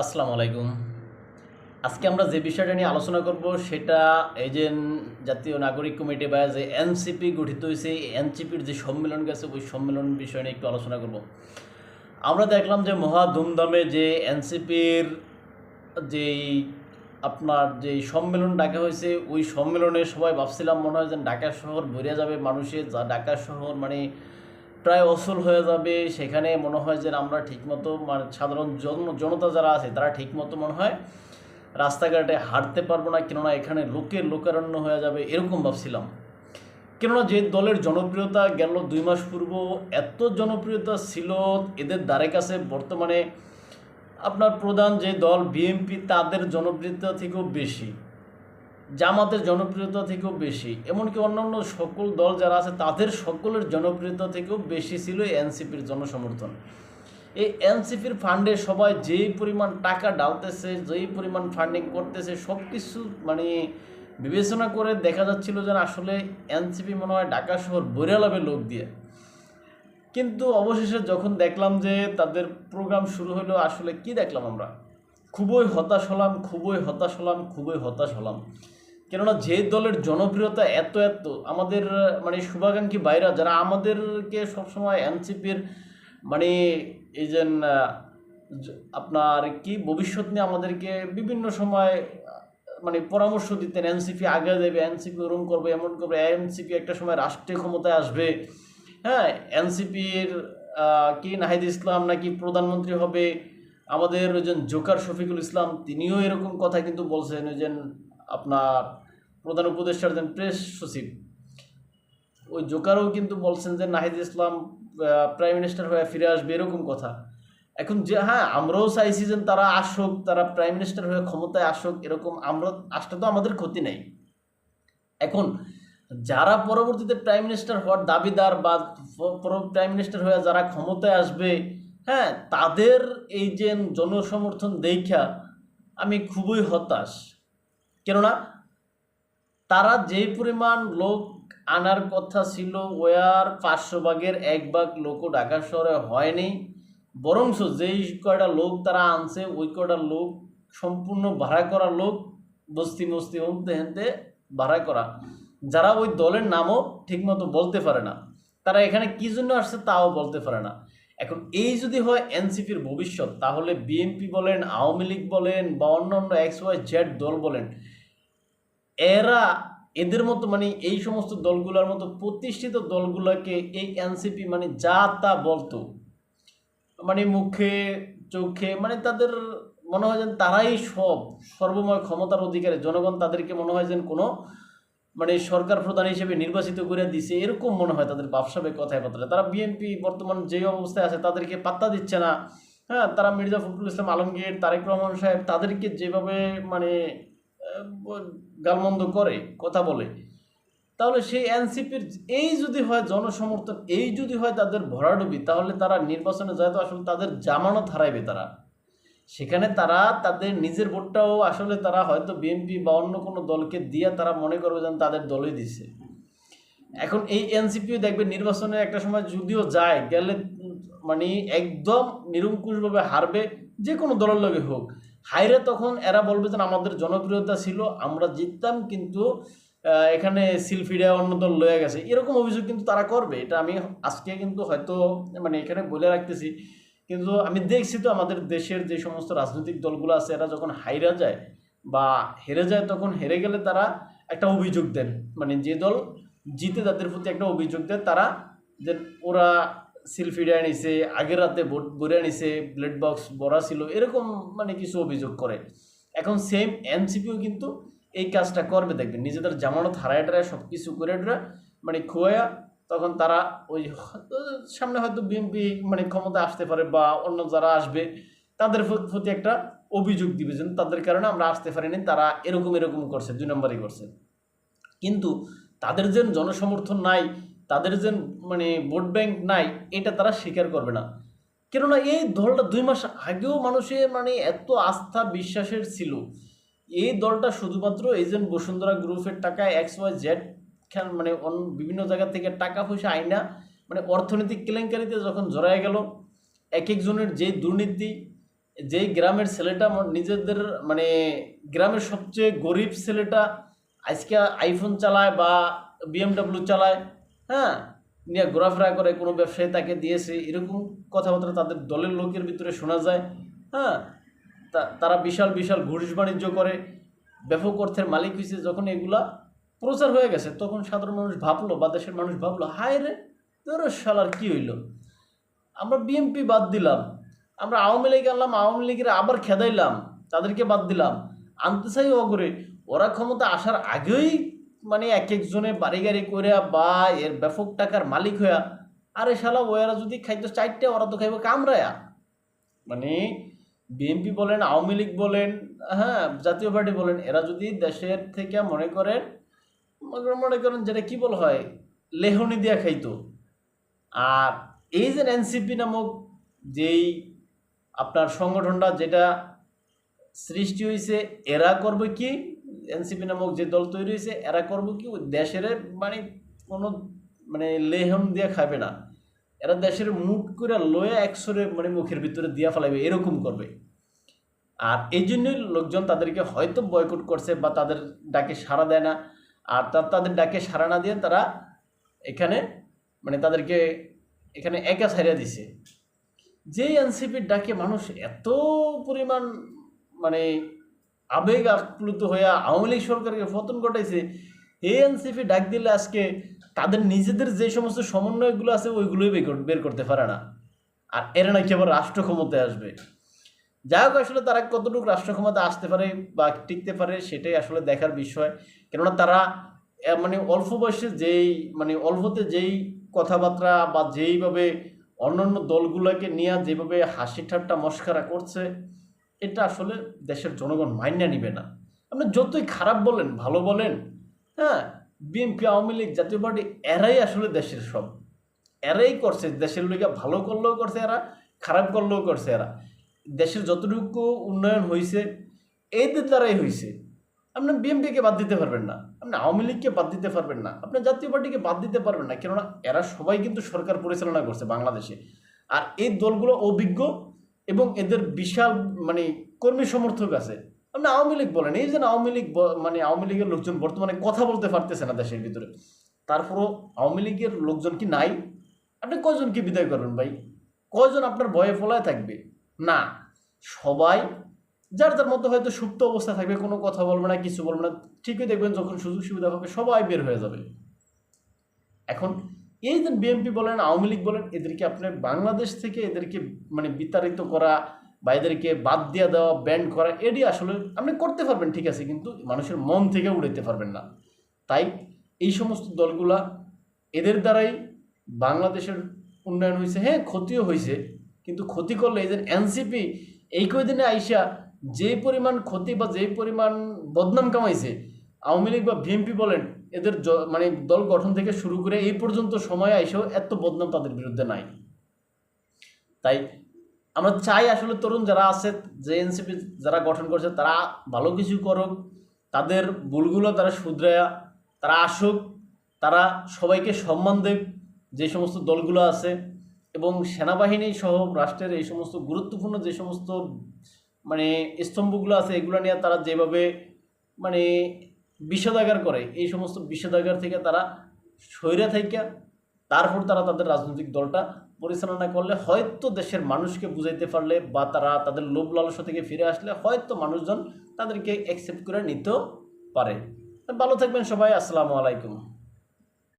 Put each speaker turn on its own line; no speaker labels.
আসসালামু আলাইকুম। আজকে আমরা যে বিষয়টা নিয়ে আলোচনা করব সেটা এই যে জাতীয় নাগরিক কমিটি বা যে এনসিপি গঠিত হয়েছে এনসিপির যে সম্মেলন গেছে, ওই সম্মেলন বিষয় নিয়ে একটু আলোচনা করব। আমরা দেখলাম যে মহা ধুমধামে যে এনসিপির যেই আপনার যেই সম্মেলন ডাকা হয়েছে, ওই সম্মেলনে সবাই ভাবছিলাম মনে হয় যে ঢাকা শহর ভরে যাবে মানুষের, যা ঢাকা শহর মানে প্রায় অসল হয়ে যাবে। সেখানে মনে হয় যে আমরা ঠিকমতো মানে সাধারণ জন, জনতা যারা আছে, তারা ঠিকমতো মনে হয় রাস্তাঘাটে হাঁটতে পারব না। কেননা এখানে লোকের লোকারণ্য হয়ে যাবে এরকম ভাবছিলাম। কেননা যে দলের জনপ্রিয়তা গেল দুই মাস পূর্ব, এত জনপ্রিয়তা ছিল এদের দ্বারে কাছে বর্তমানে আপনার প্রধান যে দল, বিএনপি, তাদের জনপ্রিয়তা থেকেও বেশি। জামাতের জনপ্রিয়তা থেকেও বেশি, এমনকি অন্যান্য সকল দল যারা আছে, তাদের সকলের জনপ্রিয়তা থেকেও বেশি ছিল এনসিপির জনসমর্থন। এই এনসিপির ফান্ডে সবাই যেই পরিমাণ টাকা ডালতেছে, যেই পরিমাণ ফান্ডিং করতেছে সব কিছু মানে বিবেচনা করে দেখা যাচ্ছিল যে আসলে এনসিপি মনে হয় ঢাকা শহর বৈরালাবে লোক দিয়ে। কিন্তু অবশেষে যখন দেখলাম যে তাদের প্রোগ্রাম শুরু হলো আসলে কি দেখলাম আমরা? খুবই হতাশ হলাম, খুবই হতাশ হলাম, খুবই হতাশ হলাম। কেননা যে দলের জনপ্রিয়তা এত এত, আমাদের মানে শুভাকাঙ্ক্ষী বাইরা যারা আমাদেরকে সবসময় এনসিপির মানে এই যে আপনার কি ভবিষ্যৎ নিয়ে আমাদেরকে বিভিন্ন সময় মানে পরামর্শ দিতেন, এনসিপি আগে দেবে এনসিপি ওরম করবে, এমন করবে, এনসিপি একটা সময় রাষ্ট্রীয় ক্ষমতায় আসবে। হ্যাঁ এনসিপির কি নাহিদ ইসলাম নাকি প্রধানমন্ত্রী হবে, আমাদের ওই জোকার শফিকুল ইসলাম, তিনিও এরকম কথা কিন্তু বলছেন, ওই আপনার প্রধান উপদেষ্টার যেন প্রেস সচিব। ওই জোকারও কিন্তু বলছেন যে নাহিদ ইসলাম প্রাইম মিনিস্টার হয়ে ফিরে আসবে এরকম কথা। এখন যে হ্যাঁ আমরাও চাইছি যে তারা আসুক, তারা প্রাইম মিনিস্টার হয়ে ক্ষমতায় আসুক, এরকম আমরা আসলে তো আমাদের ক্ষতি নেই। এখন যারা পরবর্তীতে প্রাইম মিনিস্টার হওয়ার দাবিদার বা প্রাইম মিনিস্টার হয়ে যারা ক্ষমতায় আসবে হ্যাঁ তাদের এই যে জনসমর্থন দেখা আমি খুবই হতাশ। কেননা তারা যেই পরিমাণ লোক আনার কথা ছিল, ওয়ার পাঁচশো ভাগের এক ভাগ লোকও ঢাকা শহরে হয়নি। বরংস যেই কয়টা লোক তারা আনছে, ওই কয়টা লোক সম্পূর্ণ ভাড়া করা লোক, বস্তি মস্তি হতে হেনতে ভাড়া করা। যারা ওই দলের নামও ঠিকমতো বলতে পারে না। তারা এখানে কী জন্য আসছে তাও বলতে পারে না। এখন এই যদি হয় এনসিপির ভবিষ্যৎ, তাহলে বিএনপি বলেন, আওয়ামী লীগ বলেন বা অন্য অন্য এক্স ওয়াই জেড দল বলেন এরা এদের মতো মানে এই সমস্ত দলগুলোর মতো প্রতিষ্ঠিত দলগুলোকে এই এনসিপি মানে যা তা বলতো। মানে মুখে, চোখে মানে তাদের মনে হয় যেন তারাই সব সর্বময় ক্ষমতার অধিকারে। জনগণ তাদেরকে মনে হয় যেন কোনো মানে সরকার প্রধান হিসেবে নির্বাচিত করে দিছে, এরকম মনে হয় তাদের ব্যবসাবে কথায় কথায় তারা বিএনপি বর্তমান যে অবস্থায় আছে, তাদেরকে পাত্তা দিচ্ছে না। হ্যাঁ তারা মির্জা ফখরুল ইসলাম আলমগীর, তারেক রহমান সাহেব, তাদেরকে যেভাবে মানে গালমন্দ করে, কথা বলে। তাহলে সেই এনসিপির এই যদি হয় জনসমর্থন এই যদি হয় তাদের ভরাডুবি, তাহলে তারা নির্বাচনে যায় তো আসলে তাদের জামানত হারাইবে তারা। সেখানে তারা তাদের নিজের ভোটটাও আসলে তারা হয়তো বিএনপি বা অন্য কোনো দলকে দিয়ে তারা মনে করবে যেন তাদের দলই দিছে। এখন এই এনসিপিও দেখবে নির্বাচনে একটা সময় যদিও যায়, গেলে মানে একদম নিরঙ্কুশভাবে হারবে, যে কোনো দলের লগে হোক। হাইরে তখন এরা বলবে যে আমাদের জনপ্রিয়তা ছিল, আমরা জিততাম, কিন্তু এখানে সিলফিডা অন্য দল লয়ে গেছে। এরকম অভিযোগ কিন্তু তারা করবে। এটা আমি আজকে কিন্তু হয়তো মানে এখানে বলে রাখতেছি। কিন্তু আমি দেখছি তো আমাদের দেশের যে সমস্ত রাজনৈতিক দলগুলো আছে, এরা যখন হাইরা যায় বা হেরে যায়, তখন হেরে গেলে তারা একটা অভিযোগ দেন। মানে যে দল জিতে তাদের প্রতি একটা অভিযোগ দেন তারা যে ওরা সিলফিডায় আনিছে, আগের রাতে ভোট বইরা নিছে, ব্লেড বক্স, বড়া ছিল, এরকম মানে কিছু অভিযোগ করে। এখন সেম এনসিপিও কিন্তু এই কাজটা করবে দেখবেন নিজেদের জামানত হারায় টারায় সব কিছু করে মানে খোয়া তখন তারা ওই সামনে হয়তো বিএনপি মানে ক্ষমতা আসতে পারে বা অন্য যারা আসবে, তাদের প্রতি একটা অভিযোগ দিবে যে তাদের কারণে আমরা আসতে পারিনি, তারা এরকম এরকম করছে, দুই নম্বরই করছে। কিন্তু তাদের যে জনসমর্থন নাই তাদের যে মানে ভোট ব্যাংক নাই, এটা তারা স্বীকার করবে না। কেননা এই দলটা দুই মাস আগেও মানুষের মানে এত আস্থা বিশ্বাসের ছিল। এই দলটা শুধুমাত্র যে বসুন্ধরা গ্রুপের টাকায় এক্স ওয়াই জেড মানে বিভিন্ন জায়গা থেকে টাকা পয়সা আইনা মানে অর্থনৈতিক কেলেঙ্কারিতে যখন জড়ায় গেল, এক একজনের যে দুর্নীতি, যেই গ্রামের ছেলেটা নিজেদের মানে গ্রামের সবচেয়ে গরিব ছেলেটা আজকে আইফোন চালায় বা বিএমডাব্লিউ চালায় হ্যাঁ নিয়ে ঘোরাফেরা করে কোনো ব্যবসায়ী তাকে দিয়েছে, এরকম কথাবার্তা তাদের দলের লোকের ভিতরে শোনা যায়। হ্যাঁ তারা বিশাল বিশাল ঘুষ বাণিজ্য করে, ব্যাপক অর্থের মালিক হয়েছে। যখন এগুলা প্রচার হয়ে গেছে, তখন সাধারণ মানুষ ভাবলো বা দেশের মানুষ ভাবলো, হায় রে তোর শালার কী হইল? আমরা বিএমপি বাদ দিলাম, আমরা আওয়ামী লীগ আনলাম, আওয়ামী লীগের আবার খেদাইলাম, তাদেরকে বাদ দিলাম। আনতে চাই অগরে, ওরা ক্ষমতা আসার আগেই মানে এক একজনে বাড়ি গাড়ি করে বা এর ব্যাপক টাকার মালিক হইয়া, আরে শালা ওরা যদি খাইতো চারটে ওরা তো খাইব কামরায়া। মানে বিএনপি বলেন, আওয়ামী লীগ বলেন হ্যাঁ জাতীয় পার্টি বলেন, এরা যদি দেশের থেকে মনে করেন মনে করেন যেটা কি বলা হয়, লেহনি দিয়া খাইতো। আর এই যে এনসিপি নামক যেই আপনার সংগঠনটা যেটা সৃষ্টি হয়েছে এরা করবে কি? এনসিপি নামক যে দল তৈরি হয়েছে, এরা করবে কি? দেশের মানে কোনো মানে লেহন দিয়ে খাবে না। এরা দেশের মুখ করে লয়ে একসরে মানে মুখের ভিতরে দিয়া ফেলাবে এরকম করবে। আর এই জন্যই লোকজন তাদেরকে হয়তো বয়কট করছে বা তাদের ডাকে সাড়া দেয় না। আর তা- তাদের ডাকে সাড়া না দিয়ে তারা এখানে মানে তাদেরকে এখানে একা ছাড়িয়ে দিছে। যে এনসিপির ডাকে মানুষ এত পরিমাণ মানে আবেগ আপ্লুত হয়ে আওয়ামী লীগ সরকারকে পতন ঘটাইছে, এই এনসিপি ডাক দিলে আজকে তাদের নিজেদের যে সমস্ত সমন্বয়গুলো আছে, ওইগুলোই বের করতে পারে না। আর এরা নাকি আবার রাষ্ট্র ক্ষমতায় আসবে। যাই হোক, আসলে তারা কতটুকু রাষ্ট্র ক্ষমতা আসতে পারে বা টিকতে পারে, সেটাই আসলে দেখার বিষয়। কেননা তারা মানে অল্প বয়সে যেই মানে অল্পতে যেই কথাবার্তা বা যেইভাবে অন্যান্য দলগুলোকে নিয়ে যেভাবে হাসি ঠাট্টা মস্কারা করছে এটা আসলে দেশের জনগণ মাইনা নিবে না। আপনি যতই খারাপ বলেন, ভালো বলেন হ্যাঁ বিএনপি আওয়ামী লীগ, জাতীয় পার্টি, এরাই আসলে দেশের সব। এরাই করছে, দেশের লোকে ভালো করলেও করছে এরা, খারাপ করলেও করছে এরা। দেশের যতটুকু উন্নয়ন হয়েছে এদের দ্বারাই হয়েছে আপনি বিএনপিকে বাদ দিতে পারবেন না, আপনি আওয়ামী লীগকে বাদ দিতে পারবেন না, আপনি জাতীয় পার্টিকে বাদ দিতে পারবেন না, কেননা এরা সবাই কিন্তু সরকার পরিচালনা করছে বাংলাদেশে। আর এই দলগুলো অভিজ্ঞ এবং এদের বিশাল মানে কর্মী সমর্থক আছে। আপনি আওয়ামী লীগ বলেন, এই যে আওয়ামী লীগ মানে আওয়ামী লীগের লোকজন বর্তমানে কথা বলতে পারতেছে না দেশের ভিতরে। তারপরও আওয়ামী লীগের লোকজন কি নাই? আপনি কয়জনকে বিদায় করবেন ভাই? কয়জন আপনার ভয়ে ফলায় থাকবে? না। সবাই, যার যার মতো হয়তো সুপ্ত অবস্থা থাকবে, কোনো কথা বলবে না, কিছু বলবে না, ঠিকই দেখবেন যখন সুযোগ সুবিধা হবে, সবাই বের হয়ে যাবে। এখন এই যে বিএনপি বলেন, আওয়ামী লীগ বলেন, এদেরকে আপনি বাংলাদেশ থেকে এদেরকে মানে বিতাড়িত করা বা এদেরকে বাদ দিয়ে দেওয়া ব্যান্ড করা, এটি আসলে আপনি করতে পারবেন, ঠিক আছে, কিন্তু মানুষের মন থেকে উড়াইতে পারবেন না। তাই এই সমস্ত দলগুলা এদের দ্বারাই বাংলাদেশের উন্নয়ন হয়েছে হ্যাঁ ক্ষতিও হয়েছে, কিন্তু ক্ষতি করলে যে এনসিপি এই কয়দিনে আইসা যে পরিমাণ ক্ষতি বা যে পরিমাণ বদনাম কামাইছে, আওয়ামী লীগ বা বিএনপি বলেন এদের মানে দল গঠন থেকে শুরু করে এই পর্যন্ত সময় আইসেও এত বদনাম তাদের বিরুদ্ধে নাই। তাই আমরা চাই আসলে তরুণ যারা আছে, যে এনসিপি যারা গঠন করছে, তারা ভালো কিছু করুক, তাদের ভুলগুলো তারা শুধরায়া, তারা আসুক, তারা সবাইকে সম্মান দেব যে সমস্ত দলগুলো আছে এবং সেনাবাহিনী সহ রাষ্ট্রের এই সমস্ত গুরুত্বপূর্ণ যে সমস্ত মানে স্তম্ভগুলো আছে, এগুলো নিয়ে তারা যেভাবে মানে বিষেধাগার করে। এই সমস্ত বিষেধাগার থেকে তারা সৈরা থেকে তারপর তারা তাদের রাজনৈতিক দলটা পরিচালনা করলে হয়তো দেশের মানুষকে বুঝাইতে পারলে বা তারা তাদের লোভ লালসা থেকে ফিরে আসলে হয়তো মানুষজন তাদেরকে অ্যাকসেপ্ট করে নিতেও পারে। ভালো থাকবেন সবাই, আসসালামু আলাইকুম।